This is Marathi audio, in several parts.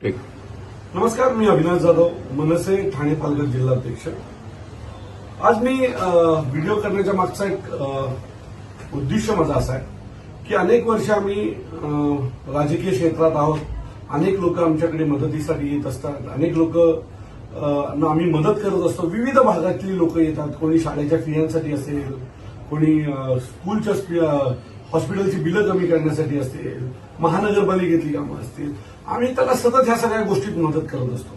एक. नमस्कार मी अविनाश जाधव मनसे ठाणे पालघर जिल्हाध्यक्ष आज मी व्हिडिओ करण्याच्या मागचा एक उद्दिष्ट माझा असा आहे की अनेक वर्ष आम्ही अ, राजकीय क्षेत्रात आहोत. अनेक लोक आमच्याकडे मदतीसाठी येत असतात. अनेक लोक आम्ही मदत करत असतो. विविध भागातली लोक येतात. कोणी शाळेच्या फियांसाठी असेल कोणी स्कूलच्या हॉस्पिटलची बिलं कमी करण्यासाठी असतील महानगरपालिकेतली कामं असतील आम्ही त्याला सतत ह्या सगळ्या गोष्टीत मदत करत असतो.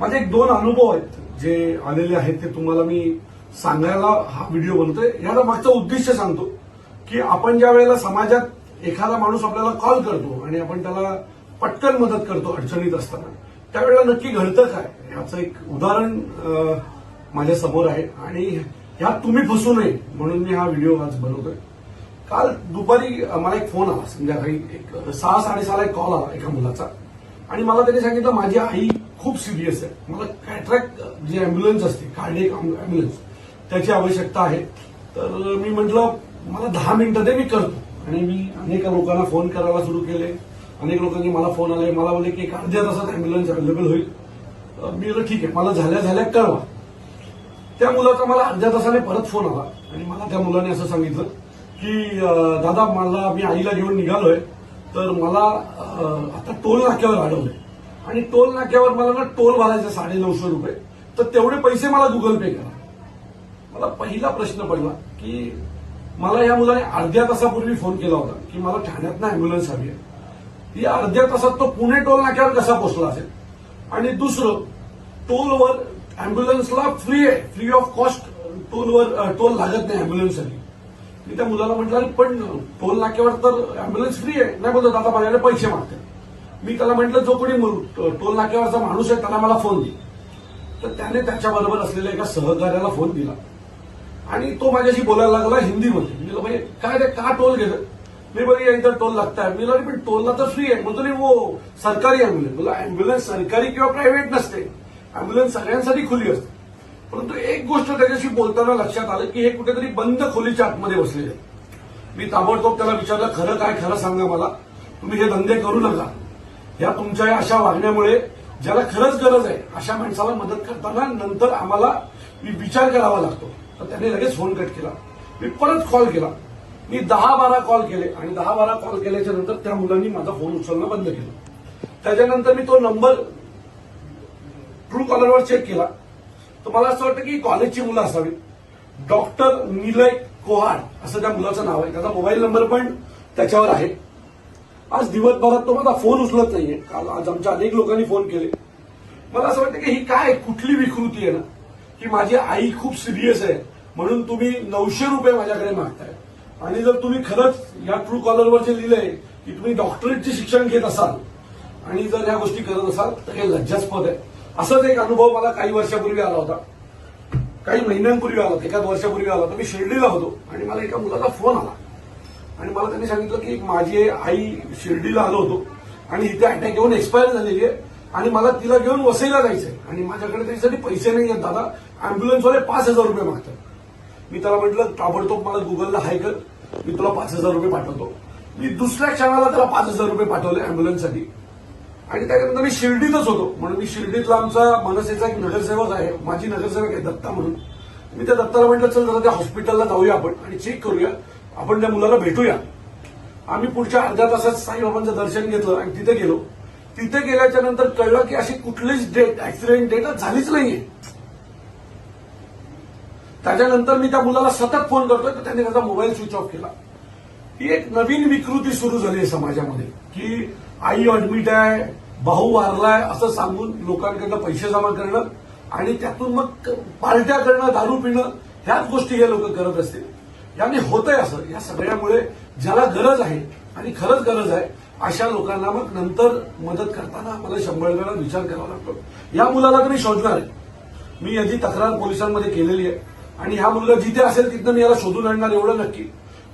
माझे एक दोन अनुभव आहेत जे आलेले आहेत ते तुम्हाला मी सांगायला हा व्हिडिओ बनतोय. याचा मागचा उद्दिष्ट सांगतो की आपण ज्या वेळेला समाजात एखादा माणूस आपल्याला कॉल करतो आणि आपण त्याला पटकन मदत करतो अडचणीत असताना त्यावेळेला नक्की घडतं काय? याचं एक उदाहरण माझ्यासमोर आहे. आणि ह्यात तुम्ही फसू नये म्हणून मी हा व्हिडिओ आज बनवतोय. काल दुपारी मला एक फोन आला संध्याकाळी एक सहा साडेसहाला एक कॉल आला एका मुलाचा. आणि मला त्याने सांगितलं माझी आई खूप सिरियस आहे. मला कॅट्रॅक्ट जी अँब्युलन्स असते कार्डियक अँब्युलन्स त्याची आवश्यकता आहे. तर मी म्हटलं मला दहा मिनिटं ते मी करतो. आणि मी अनेक लोकांना फोन करायला सुरू केले. अनेक लोकांनी मला फोन आले. मला बोलले की एक अर्ध्या तासात अँब्युलन्स अवेलेबल होईल. मी म्हटलं ठीक आहे. मला झाल्या झाल्या कळवा. त्या मुलाचा मला अर्ध्या तासाने परत फोन आला. आणि मला त्या मुलाने असं सांगितलं की दादा मला मी आईला घेऊन निघालोय. तर मला आता टोल नाक्यावर अडवलंय. आणि टोल नाक्यावर मला ना टोल भरायचे साडे नऊशे रुपये. तर तेवढे पैसे मला गुगल पे करा. मला पहिला प्रश्न पडला की मला या मुलाने अर्ध्या तासापूर्वी फोन केला होता की मला ठाण्यातनं अँब्युलन्स हवी आहे. या अर्ध्या तासात तो पुणे टोल नाक्यावर कसा पोहोचला असेल? आणि दुसरं टोलवर अँब्युलन्सला फ्री आहे. फ्री ऑफ कॉस्ट टोलवर टोल लागत नाही अँब्युलन्ससाठी मी त्या मुलाला म्हटलं पण टोल नाक्यावर तर अँब्युलन्स फ्री आहे. नाही बोलतो आता माझ्याकडे पैसे मागते. मी त्याला म्हटलं जो कोणी टोल नाक्यावरचा माणूस आहे त्याला मला फोन दे. तर त्याने त्याच्याबरोबर असलेल्या एका सहकार्याला फोन दिला. आणि तो माझ्याशी बोलायला लागला हिंदीमध्ये. मी म्हणजे काय रे का टोल घेतं मी बघा इथं टोल लागताय. मी म्हटलं, पण टोलला तर फ्री आहे. म्हणतो नाही वो सरकारी अँब्युलन्स बोला अँब्युलन्स सरकारी किंवा प्रायव्हेट नसते. अँब्युलन्स सगळ्यांसाठी खुली असते. परंतु एक गोष्ट त्याच्याशी बोलताना लक्षात आलं की हे कुठेतरी बंद खोलीच्या आतमध्ये बसलेले मी ताबडतोब त्याला विचारलं खरं काय खरं सांगा मला. तुम्ही हे धंदे करू नका. या तुमच्या या अशा वागण्यामुळे ज्याला खरंच गरज आहे अशा माणसाला मदत करताना नंतर आम्हाला मी विचार करावा लागतो. तर त्याने लगेच फोन कट केला. मी परत कॉल केला. मी दहा बारा कॉल केले आणि दहा बारा कॉल केल्याच्यानंतर त्या मुलांनी माझा फोन उचलणं बंद केलं. त्याच्यानंतर मी तो नंबर ट्रू कॉलरवर चेक केला. तर मला असं वाटतं की कॉलेजची मुलं असावी डॉक्टर निलय कोहाड असं त्या मुलाचं नाव आहे. त्याचा मोबाईल नंबर पण त्याच्यावर आहे. आज दिवसभरात तो माझा फोन उचलत नाहीये. काल आज आमच्या अनेक लोकांनी फोन केले. मला असं वाटतं की ही काय कुठली विकृती आहे ना? की माझी आई खूप सिरियस आहे. म्हणून तुम्ही नऊशे रुपये माझ्याकडे मागताय. आणि जर तुम्ही खरंच या ट्रू कॉलरवर जे लिहिलंय की तुम्ही डॉक्टरेटचे शिक्षण घेत असाल आणि जर ह्या गोष्टी करत असाल तर हे लज्जास्पद आहे. असाच एक अनुभव मला काही वर्षापूर्वी आला होता. काही महिन्यांपूर्वी आला होता एखाद वर्षापूर्वी आला होता. मी शिर्डीला होतो आणि मला एका मुलाचा फोन आला. आणि मला त्यांनी सांगितलं की माझी आई शिर्डीला आलो होतो आणि इथे अटॅक येऊन एक्सपायर झालेली आहे आणि मला तिला घेऊन वसईला जायचंय. आणि माझ्याकडे त्याच्यासाठी पैसे नाही आहेत दादा. अँब्युलन्सवाले पाच हजार रुपये मागतात. मी त्याला म्हटलं ताबडतोब मला गुगलला हाय कर. मी तुला पाच हजार रुपये पाठवतो. मी दुसऱ्या क्षणाला त्याला पाच हजार रुपये पाठवले अँब्युलन्ससाठी आणि त्याच्यानंतर मी शिर्डीतच होतो. म्हणून मी शिर्डीतला आमचा मनसेचा एक नगरसेवक आहे. माझी नगरसेवक आहे दत्ता म्हणून. मी त्या दत्ताला म्हटलं चल जरा त्या हॉस्पिटलला जाऊया आपण आणि चेक करूया. आपण त्या मुलाला भेटूया. आम्ही पुढच्या अर्ध्या तासात साईबाबांचं दर्शन घेतलं आणि तिथे गेलो. तिथे गेल्याच्यानंतर कळलं की अशी कुठलीच डेट ऍक्सिडेंट डेट झालीच नाहीये. त्याच्यानंतर मी त्या मुलाला सतत फोन करतोय तर त्याने त्याचा मोबाईल स्विच ऑफ केला. ही एक नवीन विकृती सुरू झाली आहे समाजामध्ये की आई अडमिट आहे भाऊ वारलाय असं सांगून लोकांकडनं पैसे जमा करणं आणि त्यातून मग पार्ट्या करणं दारू पिणं ह्याच गोष्टी हे लोक करत असतील. याने होतंय असं. या सगळ्यामुळे ज्याला गरज आहे आणि खरंच गरज आहे अशा लोकांना मग नंतर मदत करताना मला शंभर वेळा विचार करावा लागतो. या मुलाला तर मी शोधणार आहे. मी याची तक्रार पोलिसांमध्ये केलेली आहे. आणि हा मुलगा जिथे असेल तिथं मी याला शोधून आणणार एवढं नक्की.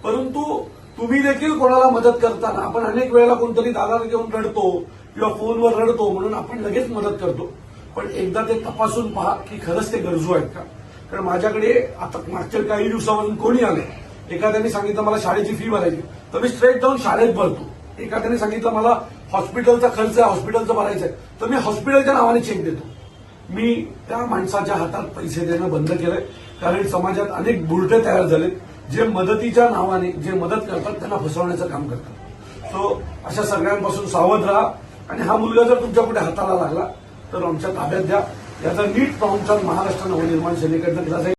परंतु तुम्ही देखील कोणाला मदत करताना आपण अनेक वेळेला कोणतरी दादा घेऊन रडतो किंवा फोनवर रडतो म्हणून आपण लगेच मदत करतो. पण एकदा ते तपासून पहा की खरंच ते गरजू आहेत का? कारण माझ्याकडे आता मागच्या काही दिवसापासून कोणी आले एखाद्याने सांगितलं मला शाळेची फी भरायची. तर मी स्ट्रेट जाऊन शाळेत भरतो. एखाद्याने सांगितलं मला हॉस्पिटलचा खर्च आहे हॉस्पिटलचं भरायचं आहे तर मी हॉस्पिटलच्या नावाने चेक देतो. मी त्या माणसाच्या हातात पैसे देणं बंद केलंय. कारण समाजात अनेक बुरटे तयार झाले जे मदतीच्या नावाने जे मदत करतात त्यांना फसवण्याचं काम करतात. सो अशा सगळ्यांपासून सावध राहा. आणि हा मुलगा जर तुमच्या कुठे हाताला लागला तर आमच्या ताब्यात द्या. याचा नीट पाहुणचार महाराष्ट्र नवनिर्माण सेनेकडनं केला जाईल